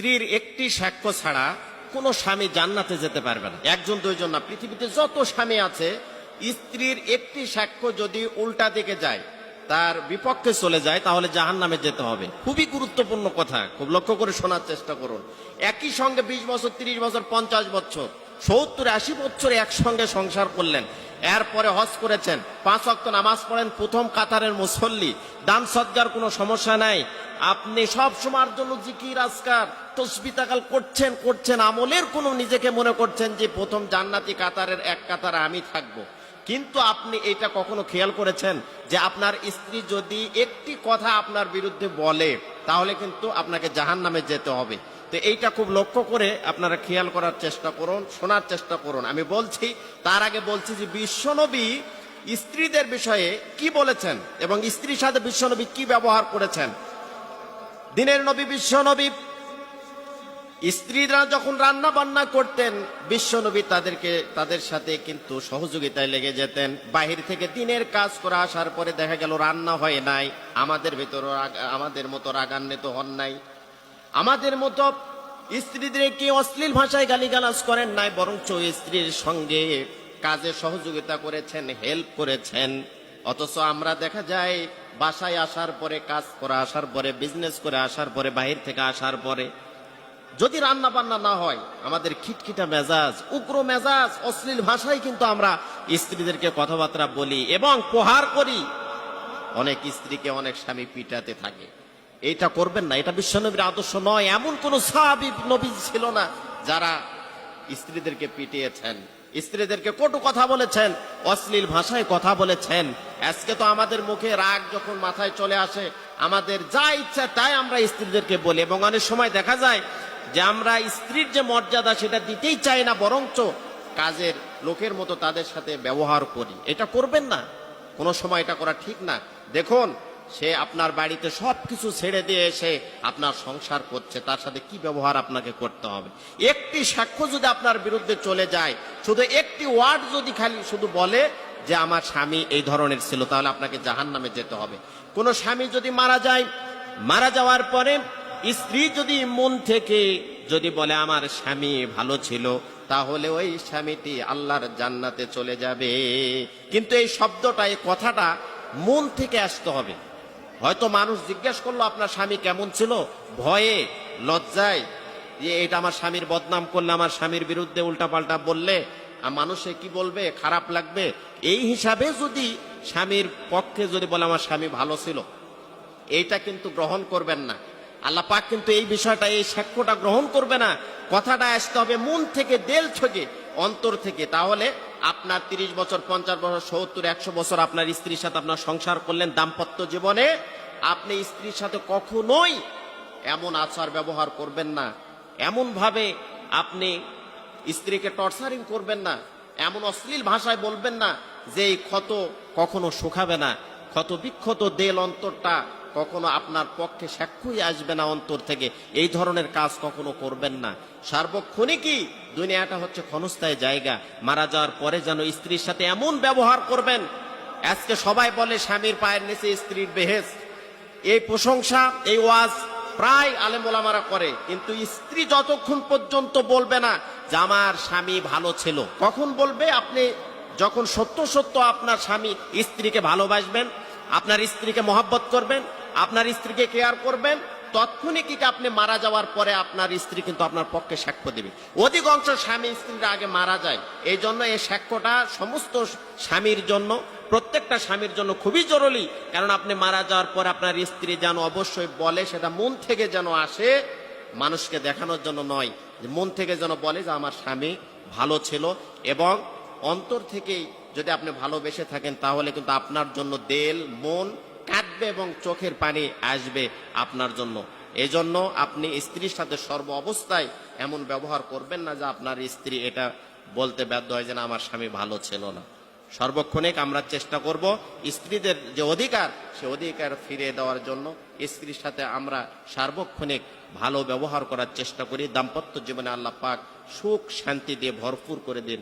স্ত্রীর একটি সাক্ষ্য ছাড়া কোনো স্বামী জান্নাতে যেতে পারবে না। একজন, দুইজন না। পৃথিবীতে যত স্বামী আছে, স্ত্রীর একটি সাক্ষ্য যদি উল্টা দিকে যায়, তার বিপক্ষে চলে যায়, তাহলে জাহান নামে যেতে হবে। খুবই গুরুত্বপূর্ণ কথা। খুব লক্ষ্য করে শোনার চেষ্টা করুন। একই সঙ্গে বিশ বছর, তিরিশ বছর, পঞ্চাশ বছর সত্তর আশি বছর একসঙ্গে সংসার করলেন। এরপরে হজ করেছেন। পাঁচ অক্ত নামাজ পড়েন। প্রথম কাতারের মুসল্লি। দান সদ্গার কোনো সমস্যা নাই। আপনি সব সময়ের জন্য জিকির, আজকার তসবিতাকাল করছেন করছেন। আমলের কোনো নিজেকে মনে করছেন যে, প্রথম জান্নাতি কাতারের এক কাতারে আমি থাকব। কিন্তু আপনি এটা কখনো খেয়াল করেছেন যে, আপনার স্ত্রী যদি একটি কথা আপনার বিরুদ্ধে বলে, তাহলে কিন্তু আপনাকে জাহান নামে যেতে হবে। তো এইটা খুব লক্ষ্য করে আপনারা খেয়াল করার চেষ্টা করুন, শোনার চেষ্টা করুন। আমি বলছি, তার আগে বলছি যে বিশ্বনবী স্ত্রীদের বিষয়ে কি বলেছেন এবং স্ত্রীর সাথে বিশ্বনবী কি ব্যবহার করেছেন? দিনের নবী বিশ্বনবী, স্ত্রীরা যখন রান্না বান্না করতেন, বিশ্বনবী তাদেরকে, তাদের সাথে কিন্তু সহযোগিতায় লেগে যেতেন। বাহির থেকে দিনের কাজ করে আসার পরে দেখা গেল রান্না হয় নাই, আমাদের ভেতর আমাদের মতো রাগান্বিত হন নাই। আমাদের মতো স্ত্রীদেরকে অশ্লীল ভাষায় গালিগালাজ করেন নাই, বরঞ্চ স্ত্রীর সঙ্গে কাজে সহযোগিতা করেছেন হেল্প করেছেন। অথচ আমরা দেখা যায়, বাসায় আসার পরে, কাজ করে আসার পরে বিজনেস করে আসার পরে, বাহির থেকে আসার পরে, যদি রান্না বান্না না হয়, আমাদের খিটখিটা মেজাজ, উগ্র মেজাজ, অশ্লীল ভাষায় কিন্তু আমরা স্ত্রীদেরকে কথাবার্তা বলি এবং প্রহার করি। অনেক স্ত্রীকে অনেক স্বামী পিটাতে থাকে। এইটা করবেন না, এটা বিশ্বনবীর আদর্শ নয়, এমন কোন সাহাবি নবী ছিল না যারা স্ত্রীদেরকে পিটিয়েছেন, স্ত্রীদেরকে কটু কথা বলেছেন, অশ্লীল ভাষায় কথা বলেছেন। আজকে তো আমাদের মুখে রাগ যখন মাথায় চলে আসে, আমাদের যা ইচ্ছা তাই আমরা স্ত্রীদেরকে বলি, এবং অনেক সময় দেখা যায় যে আমরা স্ত্রীর যে মর্যাদা সেটা দিতেই চাই না, বরঞ্চ কাজের লোকের মতো তাদের সাথে ব্যবহার করি। এটা করবেন না, কোনো সময় এটা করা ঠিক না। দেখুন সে আপনার বাড়িতে সব কিছু ছেড়ে দিয়ে এসে আপনার সংসার করছে, তার সাথে কি ব্যবহার আপনাকে করতে হবে? একটি সাক্ষ্য যদি আপনার বিরুদ্ধে চলে যায়, শুধু একটি ওয়ার্ড যদি খালি শুধু বলে যে আমার স্বামী এই ধরনের ছিল, তাহলে আপনাকে জাহান নামে যেতে হবে। কোনো স্বামী যদি মারা যায়, মারা যাওয়ার পরে স্ত্রী যদি মন থেকে যদি বলে আমার স্বামী ভালো ছিল, তাহলে ওই স্বামীটি আল্লাহর জান্নাতে চলে যাবে। কিন্তু এই শব্দটা, এই কথাটা মন থেকে আসতে হবে। হয়তো মানুষ জিজ্ঞেস করল, আপনার স্বামী কেমন ছিল? ভয়ে, লজ্জায় যে এটা আমার স্বামীর বদনাম করলে, আমার স্বামীর বিরুদ্ধে উল্টাপাল্টা বললে আর মানুষে কি বলবে? খারাপ লাগবে? এই হিসাবে যদি স্বামীর পক্ষে যদি বলে, আমার স্বামী ভালো ছিল, এইটা কিন্তু গ্রহণ করবেন না। আল্লাহ পাক কিন্তু এই বিষয়টা, এই সাক্ষ্যটা গ্রহণ করবে না। কথাটা আসতে হবে মন থেকে, দেল থেকে। অন্তর থেকে, তাহলে আপনার তিরিশ বছর, পঞ্চাশ বছর, সত্তর, একশো বছর আপনার স্ত্রীর সাথে আপনার সংসার করলেন দাম্পত্য জীবনে, আপনি স্ত্রীর সাথে কখনোই এমন আচার ব্যবহার করবেন না। এমন ভাবে আপনি স্ত্রীকে টর্চারিং করবেন না, এমন অশ্লীল ভাষায় বলবেন না যে এই ক্ষত কখনো শুকাবে না। ক্ষত বিক্ষত দেল অন্তরটা কখনো আপনার পক্ষে সাক্ষ্যই আসবে না অন্তর থেকে। এই ধরনের কাজ কখনো করবেন না। সার্বক্ষণিকই দুনিয়াটা হচ্ছে ক্ষণস্থায়ী জায়গা। মারা যাওয়ার পরে যেন স্ত্রীর সাথে এমন ব্যবহার করবেন। আজকে সবাই বলে স্বামীর পায়ের নিচে স্ত্রীর বেহেস এই প্রশংসা, এই ওয়াজ প্রায় আলেমোলামারা করে। কিন্তু স্ত্রী যতক্ষণ পর্যন্ত বলবে না যে আমার স্বামী ভালো ছিল, কখন বলবে? আপনি যখন সত্য সত্য আপনার স্বামী স্ত্রীকে ভালোবাসবেন আপনার স্ত্রীকে মহাব্বত করবেন, আপনার স্ত্রীকে কেয়ার করবেন, তৎক্ষণিক আপনি মারা যাওয়ার পরে আপনার স্ত্রী কিন্তু আপনার পক্ষে সাক্ষ্য দেবে। অধিকাংশ স্বামী স্ত্রীরা আগে মারা যায় এই জন্য এই সাক্ষ্যটা সমস্ত স্বামীর জন্য, প্রত্যেকটা স্বামীর জন্য খুবই জরুরি। কারণ আপনি মারা যাওয়ার পর আপনার স্ত্রী যেন অবশ্যই বলে, সেটা মন থেকে যেন আসে, মানুষকে দেখানোর জন্য নয়। মন থেকে যেন বলে যে, আমার স্বামী ভালো ছিল এবং অন্তর থেকেই যদি আপনি ভালোবেসে থাকেন, তাহলে কিন্তু আপনার জন্য দেল, মন কাঁদবে এবং চোখের পানি আসবে আপনার জন্য। এজন্য আপনি স্ত্রীর সাথে সর্ব অবস্থায় এমন ব্যবহার করবেন না যে আপনার স্ত্রী এটা বলতে বাধ্য হয় যে না, আমার স্বামী ভালো ছিল না। সর্বক্ষণিক আমরা চেষ্টা করব স্ত্রীদের যে অধিকার, সে অধিকার ফিরিয়ে দেওয়ার জন্য স্ত্রীর সাথে আমরা সার্বক্ষণিক ভালো ব্যবহার করার চেষ্টা করি। দাম্পত্য জীবনে আল্লাহ পাক সুখ শান্তি দিয়ে ভরপুর করে দিন।